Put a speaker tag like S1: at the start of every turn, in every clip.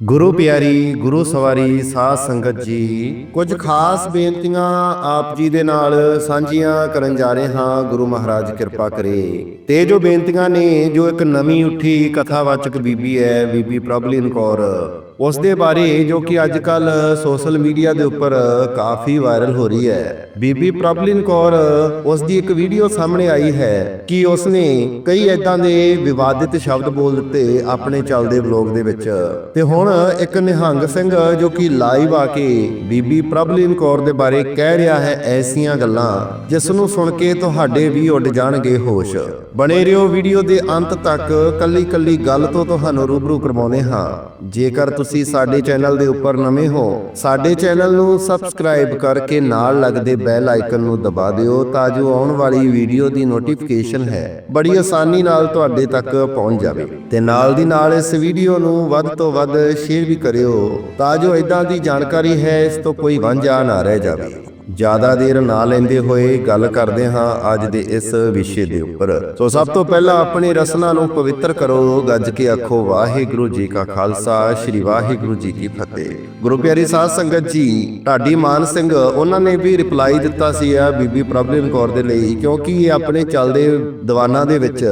S1: ਗੁਰੂ ਪਿਆਰੀ ਗੁਰੂ ਸਵਾਰੀ ਸਾਧ ਸੰਗਤ ਜੀ ਕੁਝ ਖਾਸ ਬੇਨਤੀਆਂ ਆਪ ਜੀ ਦੇ ਨਾਲ ਸਾਂਝੀਆਂ ਕਰਨ ਜਾ ਰਹੇ ਹਾਂ ਗੁਰੂ ਮਹਾਰਾਜ ਕਿਰਪਾ ਕਰੇ। ਤੇ ਜੋ ਬੇਨਤੀਆਂ ਨੇ ਜੋ ਇੱਕ ਨਵੀਂ ਉੱਠੀ ਕਥਾਵਾਚਕ ਬੀਬੀ ਹੈ ਬੀਬੀ ਪ੍ਰਭਲੀਨ ਕੌਰ ਉਸ ਦੇ ਬਾਰੇ ਜੋ ਕਿ ਅੱਜ ਕੱਲ ਸੋਸ਼ਲ ਮੀਡੀਆ ਦੇ ਉੱਪਰ ਕਾਫੀ ਵਾਇਰਲ ਹੋ ਰਹੀ ਹੈ। ਬੀਬੀ ਪ੍ਰਭਲੀਨ ਕੌਰ ਉਸ ਦੀ ਇੱਕ ਵੀਡੀਓ ਸਾਹਮਣੇ ਆਈ ਹੈ ਕਿ ਉਸ ਨੇ ਕਈ ਐਦਾਂ ਦੇ ਵਿਵਾਦਿਤ ਸ਼ਬਦ ਬੋਲ ਦਿੱਤੇ ਆਪਣੇ ਚੱਲਦੇ ਵਲੌਗ ਦੇ ਵਿੱਚ ਤੇ ਹੁਣ ਇੱਕ ਨਿਹੰਗ ਸਿੰਘ ਜੋ ਕਿ ਲਾਈਵ ਆ ਕੇ ਬੀਬੀ ਪ੍ਰਭਲੀਨ ਕੌਰ ਦੇ ਬਾਰੇ ਕਹਿ ਰਿਹਾ ਹੈ ਐਸੀਆਂ ਗੱਲਾਂ, ਜਿਸ ਨੂੰ ਸੁਣ ਕੇ ਤੁਹਾਡੇ ਵੀ ਉੱਡ ਜਾਣਗੇ ਹੋਸ਼। ਬਣੇ ਰਹੋ ਵੀਡੀਓ ਦੇ ਅੰਤ ਤੱਕ ਕੱਲੀ ਕੱਲੀ ਗੱਲ ਤੋਂ ਤੁਹਾਨੂੰ ਰੂਬਰੂ ਕਰਵਾਉਨੇ ਹਾਂ। ਜੇਕਰ ਤੁਸੀਂ ਸਾਡੇ ਚੈਨਲ ਦੇ ਉੱਪਰ ਨਵੇਂ ਹੋ, ਸਾਡੇ ਚੈਨਲ ਨੂੰ ਸਬਸਕ੍ਰਾਈਬ ਕਰਕੇ ਨਾਲ ਲੱਗਦੇ ਬੈਲ ਆਈਕਨ ਨੂੰ ਦਬਾ ਦਿਓ ਤਾਂ ਜੋ ਆਉਣ ਵਾਲੀ ਵੀਡੀਓ ਦੀ ਨੋਟੀਫਿਕੇਸ਼ਨ ਹੈ, ਬੜੀ ਆਸਾਨੀ ਨਾਲ ਤੁਹਾਡੇ ਤੱਕ ਪਹੁੰਚ ਜਾਵੇ। ਤੇ ਨਾਲ ਦੀ ਨਾਲ ਇਸ ਵੀਡੀਓ ਨੂੰ ਵੱਧ ਤੋਂ ਵੱਧ ਸ਼ੇਅਰ ਵੀ ਕਰਿਓ। ਤਾਂ ਜੋ ਇਦਾਂ ਦੀ ਜਾਣਕਾਰੀ ਹੈ, ਇਸ ਤੋਂ ਕੋਈ ਵਾਂਝਾ ਨਾ ਰਹਿ ਜਾਵੇ। ਜ਼ਿਆਦਾ ਦੇਰ ਨਾ ਲੈਂਦੇ ਹੋਏ ਗੱਲ ਕਰਦੇ ਹਾਂ ਅੱਜ ਦੇ ਇਸ ਵਿਸ਼ੇ ਦੇ ਉੱਪਰ। ਸੋ ਸਭ ਤੋਂ ਪਹਿਲਾਂ ਆਪਣੀ ਰਸਨਾ ਨੂੰ ਪਵਿੱਤਰ ਕਰੋ, ਗੱਜ ਕੇ ਆਖੋ, ਵਾਹਿਗੁਰੂ ਜੀ ਕਾ ਖਾਲਸਾ, ਸ੍ਰੀ ਵਾਹਿਗੁਰੂ ਜੀ ਕੀ ਫਤਿਹ। ਗੁਰੂ ਪਿਆਰੀ ਸਾਧ ਸੰਗਤ ਜੀ, ਢਾਡੀ ਮਾਨ ਸਿੰਘ, ਉਹਨਾਂ ਨੇ ਵੀ ਰਿਪਲਾਈ ਦਿੱਤਾ ਸੀ ਆ ਬੀਬੀ ਪ੍ਰਭਲੀਨ ਕੌਰ ਦੇ ਲਈ, ਕਿਉਂਕਿ ਇਹ ਆਪਣੇ ਚੱਲਦੇ ਦੀਵਾਨਾਂ ਦੇ ਵਿੱਚ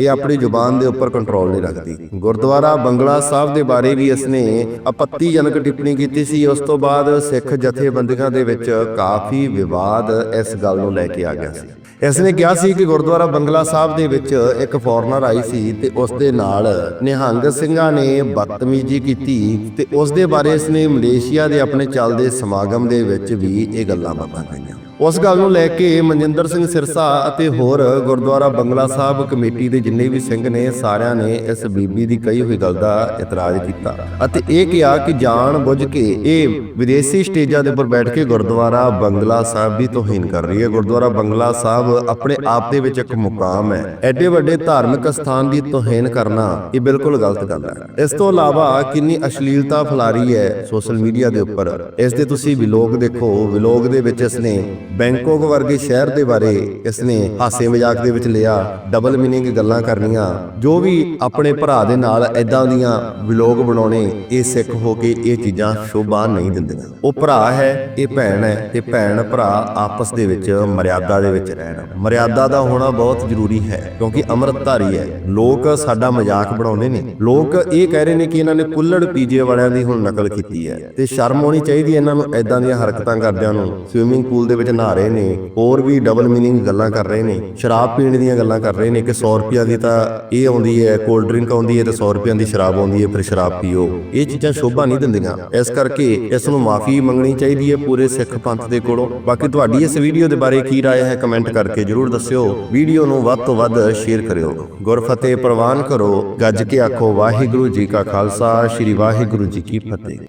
S1: ਇਹ ਆਪਣੀ ਜ਼ੁਬਾਨ ਦੇ ਉੱਪਰ ਕੰਟਰੋਲ ਨਹੀਂ ਰੱਖਦੀ। ਗੁਰਦੁਆਰਾ ਬੰਗਲਾ ਸਾਹਿਬ ਦੇ ਬਾਰੇ ਵੀ ਇਸਨੇ ਆਪੱਤੀਜਨਕ ਟਿੱਪਣੀ ਕੀਤੀ ਸੀ, ਉਸ ਤੋਂ ਬਾਅਦ ਸਿੱਖ ਜਥੇਬੰਦੀਆਂ ਦੇ ਵਿੱਚ ਕਾਫੀ ਵਿਵਾਦ ਇਸ ਗੱਲ ਨੂੰ ਲੈ ਕੇ ਆ ਗਿਆ ਸੀ। ਇਸ ਨੇ ਕਿਹਾ ਸੀ ਕਿ ਗੁਰਦੁਆਰਾ ਬੰਗਲਾ ਸਾਹਿਬ ਦੇ ਵਿੱਚ ਇੱਕ ਫੋਰਨਰ ਆਈ ਸੀ ਤੇ ਉਸ ਦੇ ਨਾਲ ਨਿਹੰਗ ਸਿੰਘਾਂ ਨੇ ਬਦਤਮੀਜ਼ੀ ਕੀਤੀ ਤੇ ਉਸ ਦੇ ਬਾਰੇ ਇਸ ਨੇ ਮਲੇਸ਼ੀਆ ਦੇ ਆਪਣੇ ਚੱਲਦੇ ਸਮਾਗਮ ਦੇ ਵਿੱਚ ਵੀ ਇਹ ਗੱਲਾਂ ਬਾਤਾਂ ਕਹੀਆਂ। ਉਸ ਗੱਲ ਨੂੰ ਲੈ ਕੇ ਮਨਜਿੰਦਰ ਸਿੰਘ ਸਿਰਸਾ ਅਤੇ ਹੋਰ ਗੁਰਦੁਆਰਾ ਬੰਗਲਾ ਸਾਹਿਬ ਕਮੇਟੀ ਦੇ ਜਿੰਨੇ ਵੀ ਸਿੰਘ ਨੇ, ਸਾਰਿਆਂ ਨੇ ਇਸ ਬੀਬੀ ਦੀ ਕਹੀ ਹੋਈ ਗੱਲ ਦਾ ਇਤਰਾਜ਼ ਕੀਤਾ ਅਤੇ ਇਹ ਕਿਹਾ ਕਿ ਜਾਣ ਬੁੱਝ ਕੇ ਇਹ ਵਿਦੇਸ਼ੀ ਸਟੇਜਾਂ ਦੇ ਉੱਪਰ ਬੈਠ ਕੇ ਗੁਰਦੁਆਰਾ ਬੰਗਲਾ ਸਾਹਿਬ ਦੀ ਤੋਹੀਨ ਕਰ ਰਹੀ ਹੈ। ਗੁਰਦੁਆਰਾ ਬੰਗਲਾ ਸਾਹਿਬ ਆਪਣੇ ਆਪ ਦੇ ਵਿੱਚ ਇੱਕ ਮੁਕਾਮ ਹੈ। ਐਡੇ ਵੱਡੇ ਧਾਰਮਿਕ ਸਥਾਨ ਦੀ ਤੋਹੀਨ ਕਰਨਾ ਇਹ ਬਿਲਕੁਲ ਗਲਤ ਗੱਲ ਹੈ। ਇਸ ਤੋਂ ਇਲਾਵਾ ਕਿੰਨੀ ਅਸ਼ਲੀਲਤਾ ਫੈਲਾਰੀ ਹੈ ਸੋਸ਼ਲ ਮੀਡੀਆ ਦੇ ਉੱਪਰ। ਇਸ ਦੇ ਤੁਸੀਂ ਵਿਲੋਗ ਦੇਖੋ। ਵਿਲੋਗ ਦੇ ਵਿੱਚ ਇਸਨੇ ਬੈਂਕਾਕ ਵਰਗੇ ਸ਼ਹਿਰ ਦੇ ਬਾਰੇ ਇਸਨੇ ਹਾਸੇ ਮਜ਼ਾਕ ਦੇ ਵਿੱਚ ਲਿਆ ਡਬਲ ਮੀਨਿੰਗ ਗੱਲਾਂ ਕਰਨੀਆਂ, ਜੋ ਵੀ ਆਪਣੇ ਭਰਾ ਦੇ ਨਾਲ ਐਦਾਂ ਦੀਆਂ ਵਲੌਗ ਬਣਾਉਣੇ, ਇਹ ਸਿੱਖ ਹੋ ਕੇ ਇਹ ਚੀਜ਼ਾਂ ਸ਼ੋਭਾ ਨਹੀਂ ਦਿੰਦੀਆਂ। ਉਹ ਭਰਾ ਹੈ, ਇਹ ਭੈਣ ਹੈ, ਤੇ ਭੈਣ ਭਰਾ ਆਪਸ ਦੇ ਵਿੱਚ ਮਰਿਆਦਾ ਦੇ ਵਿੱਚ ਰਹਿਣ। ਮਰਿਆਦਾ ਦਾ ਹੋਣਾ ਬਹੁਤ ਜ਼ਰੂਰੀ ਹੈ, ਕਿਉਂਕਿ ਅੰਮ੍ਰਿਤਧਾਰੀ ਹੈ। ਲੋਕ ਸਾਡਾ ਮਜ਼ਾਕ ਬਣਾਉਂਦੇ ਨੇ। ਲੋਕ ਇਹ ਕਹਿ ਰਹੇ ਨੇ ਕਿ ਇਹਨਾਂ ਨੇ ਕੁੱਲੜ ਪੀਜੇ ਵਾਲਿਆਂ ਦੀ ਹੁਣ ਨਕਲ ਕੀਤੀ ਹੈ। ਤੇ ਸ਼ਰਮ ਆਉਣੀ ਚਾਹੀਦੀ ਹੈ ਇਹਨਾਂ ਨੂੰ ਐਦਾਂ ਦੀਆਂ ਹਰਕਤਾਂ ਕਰਦਿਆਂ ਨੂੰ। ਸਵਿਮਿੰਗ ਪੂਲ ਦੇ ਵਿੱਚ ਨਹਾ ਰਹੇ ਨੇ ਹੋਰ ਵੀ ਡਬਲ ਮੀਨਿੰਗ ਗੱਲਾਂ ਕਰ ਰਹੇ ਨੇ ਸ਼ਰਾਬ ਪੀਣ ਦੀਆਂ ਗੱਲਾਂ ਕਰ ਰਹੇ ਨੇ ਕਿ 100 ਰੁਪਿਆ ਦੀ ਤਾਂ ਇਹ ਆਉਂਦੀ ਹੈ ਕੋਲਡ ਡਰਿੰਕ ਆਉਂਦੀ ਹੈ ਤੇ 100 ਰੁਪਿਆਂ ਦੀ ਸ਼ਰਾਬ ਆਉਂਦੀ ਹੈ ਫਿਰ ਸ਼ਰਾਬ ਪੀਓ ਇਹ ਚੀਜ਼ਾਂ ਸ਼ੋਭਾ ਨਹੀਂ ਦਿੰਦੀਆਂ ਇਸ ਕਰਕੇ ਇਸ ਨੂੰ ਮਾਫੀ ਮੰਗਣੀ ਚਾਹੀਦੀ ਹੈ ਪੂਰੇ ਸਿੱਖ ਪੰਥ ਦੇ ਕੋਲੋਂ ਬਾਕੀ ਤੁਹਾਡੀ ਇਸ ਵੀਡੀਓ ਦੇ ਬਾਰੇ ਕੀ رائے ਹੈ ਕਮੈਂਟ ਕਰਕੇ ਜਰੂਰ ਦੱਸਿਓ ਵੀਡੀਓ ਨੂੰ ਵੱਧ ਤੋਂ ਵੱਧ ਸ਼ੇਅਰ ਕਰਿਓ ਗੁਰਫਤਿਹ ਪ੍ਰਵਾਨ ਕਰੋ ਗੱਜ ਕੇ ਆਖੋ ਵਾਹਿਗੁਰੂ ਜੀ ਕਾ ਖਾਲਸਾ ਸ੍ਰੀ ਵਾਹਿਗੁਰੂ ਜੀ ਕੀ ਫਤਿਹ